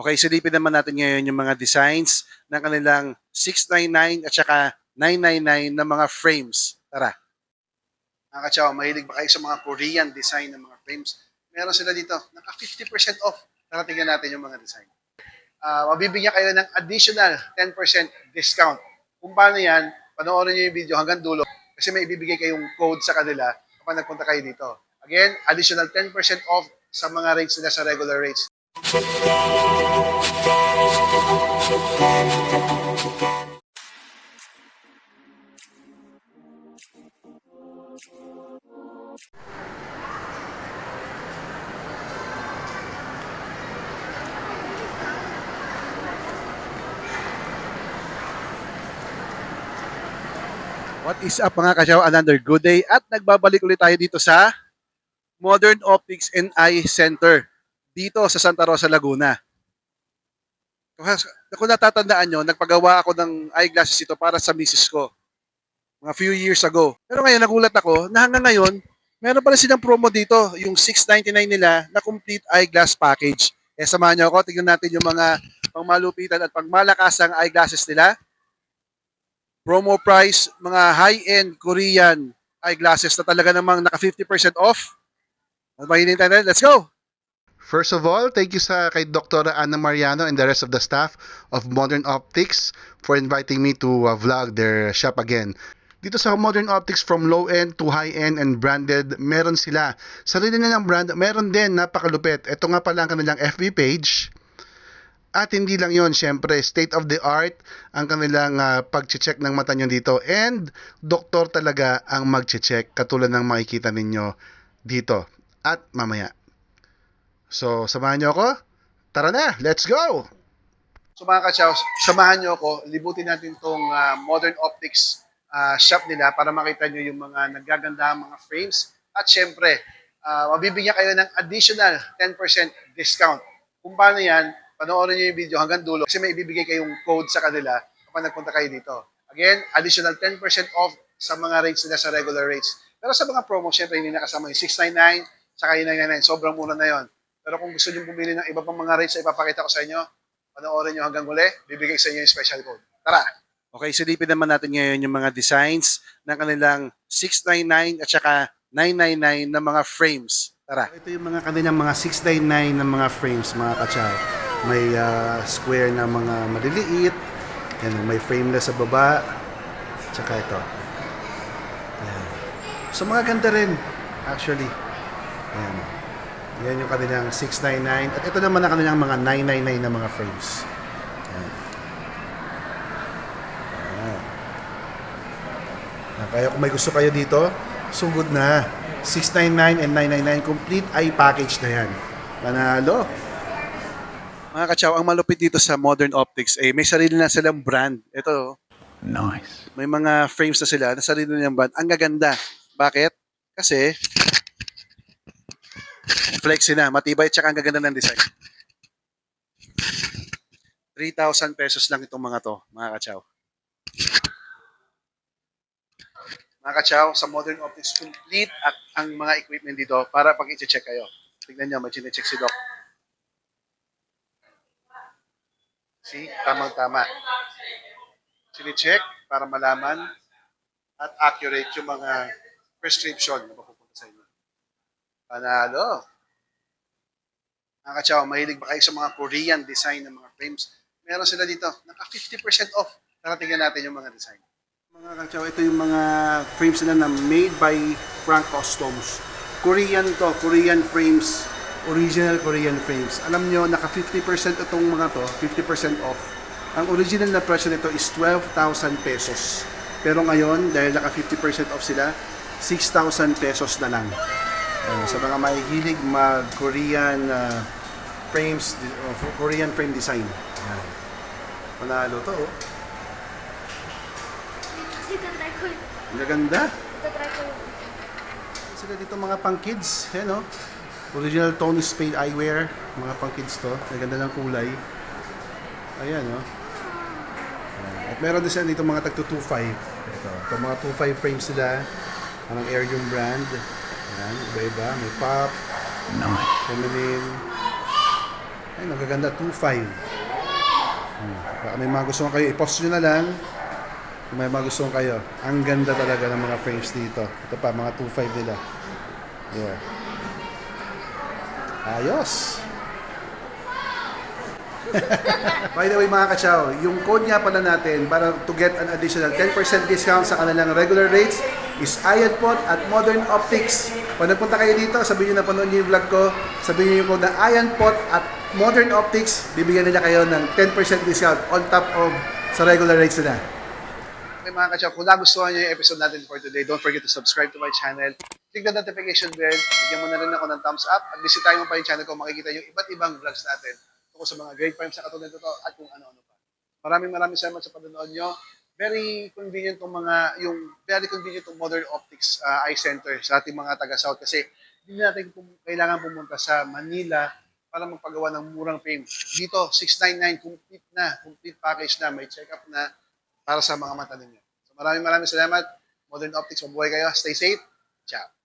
Okay, silipin naman natin ngayon yung mga designs ng kanilang 699 at saka 999 na mga frames. Tara. Mga kachaw, mahilig ba kayo sa mga Korean design ng mga frames? Meron sila dito, naka 50% off. Tara tingnan natin yung mga design. Ah, mabibigyan kayo ng additional 10% discount. Kung paano yan, panoorin nyo yung video hanggang dulo kasi may ibibigay kayong code sa kanila kapag nagpunta kayo dito. Again, additional 10% off sa mga rates nila sa regular rates. What is up mga kasyaw? Another good day at nagbabalik ulit tayo dito sa Modern Optics and Eye Center dito sa Santa Rosa, Laguna. Kung natatandaan nyo, nagpagawa ako ng eyeglasses ito para sa misis ko mga few years ago. Pero ngayon nagulat ako na hanggang ngayon, meron pa rin silang promo dito, yung 699 nila na complete eyeglass package. Eh samahan nyo ako, tignan natin yung mga pangmalupitan at pangmalakasang eyeglasses nila promo price, mga high-end Korean eyeglasses na talaga namang naka 50% off. At mahinintay natin. Let's go! First of all, thank you sa kay Dr. Ana Mariano and the rest of the staff of Modern Optics for inviting me to uh, vlog their shop again. Dito sa Modern Optics from low-end to high-end and branded, meron sila. Sarili nilang brand, meron din, napakalupit. Ito nga pala ang kanilang FB page. At hindi lang yon syempre, state of the art ang kanilang uh, pag-check ng mata nyo dito. And doktor talaga ang mag-check katulad ng makikita ninyo dito. At mamaya. So, samahan nyo ako? Tara na, let's go! So mga kachaws, samahan nyo ako. Libutin natin tong ah, Modern Optics ah, shop nila para makita nyo yung mga nagaganda mga frames. At syempre, ah, mabibigyan kayo ng additional 10% discount. Kung paano yan, panoorin nyo yung video hanggang dulo kasi may ibibigay kayong code sa kanila kapag nagpunta kayo dito. Again, additional 10% off sa mga rates nila sa regular rates. Pero sa mga promo, syempre hindi nakasama yung 699 saka yung 999. Sobrang mura na yon. Pero kung gusto nyo bumili ng iba pang mga rates na ipapakita ko sa inyo, panoorin nyo hanggang huli, bibigay sa inyo yung special code. Tara! Okay, silipin naman natin ngayon yung mga designs ng kanilang 699 at saka 999 na mga frames. Tara! Ito yung mga kanilang mga 699 na mga frames, mga katsal. May ah, square na mga maliliit, yan, may frameless sa baba, tsaka ito. Ayan. So mga ganda rin, actually. Ayan. Yan yung kanilang 699. At ito naman ang kanilang mga 999 na mga frames. Ayan. Ayan. Ayan. Kaya kung may gusto kayo dito, sugod na. 699 and 999 complete eye package na yan. Panalo. Mga kachaw, ang malupit dito sa Modern Optics, eh, may sarili na silang brand. Ito, Nice. may mga frames na sila na sarili nilang brand. Ang gaganda. Bakit? Kasi flexi na, matibay, tsaka ang gaganda ng design. 3,000 pesos lang itong mga to, mga kachaw. Mga kachaw, sa Modern Optics, complete at ang mga equipment dito para pag i-check kayo. Tignan nyo, may chinecheck si Doc. See, tamang-tama. Chinecheck para malaman at accurate yung mga prescription na mapupunta sa inyo. Panalo. Mga kachaw, mahilig ba kayo sa mga Korean design ng mga frames? Meron sila dito, naka 50% off. Tara tingnan natin yung mga design. Mga kachaw, ito yung mga frames nila na made by Frank Customs. Korean to, Korean frames, original Korean frames. Alam nyo, naka 50% itong mga to, 50% off. Ang original na presyo nito is 12,000 pesos. Pero ngayon, dahil naka 50% off sila, 6,000 pesos na lang. Ayun, sa mga mahihilig mag-Korean uh, frames, uh, Korean frame design. Ayan. Panalo to, oh. Itatry ko yun. Ang gaganda. Itatry ko yun. Sila dito mga pang kids, yan oh. Original Tony Spade eyewear, mga pang kids to. Ang ganda ng kulay. Ayan oh. Ayan. At meron din sila dito mga tagto 2.5. Ito, ito mga 2.5 frames sila. Anong air yung brand. Ayan, iba-iba. May pop, Nice. feminine. Ay, magaganda. 2.5. Hmm. Baka may mga gusto kayo, i-post nyo na lang. Kung may mga gusto kayo. Ang ganda talaga ng mga frames dito. Ito pa, mga 2.5 nila. Yeah. Ayos! By the way mga kachaw, yung code nga pala natin para to get an additional 10% discount sa kanilang regular rates is IANPOT at Modern Optics. Pag nagpunta kayo dito, sabihin nyo na panood nyo yung vlog ko, sabihin nyo yung code na IANPOT at Modern Optics, bibigyan nila kayo ng 10% discount on top of sa regular rates nila. Okay mga kachaw, kung nagustuhan nyo yung episode natin for today, don't forget to subscribe to my channel. Click the notification bell, bigyan mo na rin ako ng thumbs up, at bisitahin mo pa yung channel ko, makikita yung iba't ibang vlogs natin tungkol sa mga great frames sa katulad nito at kung ano-ano pa. Maraming maraming salamat sa panonood nyo. Very convenient tong mga, yung very convenient tong Modern Optics uh, Eye Center sa ating mga taga-South kasi hindi natin pum- kailangan pumunta sa Manila para magpagawa ng murang frame. Dito, 699, complete na, complete package na, may check-up na para sa mga mata ninyo. So maraming maraming salamat. Modern Optics, mabuhay kayo. Stay safe. Ciao.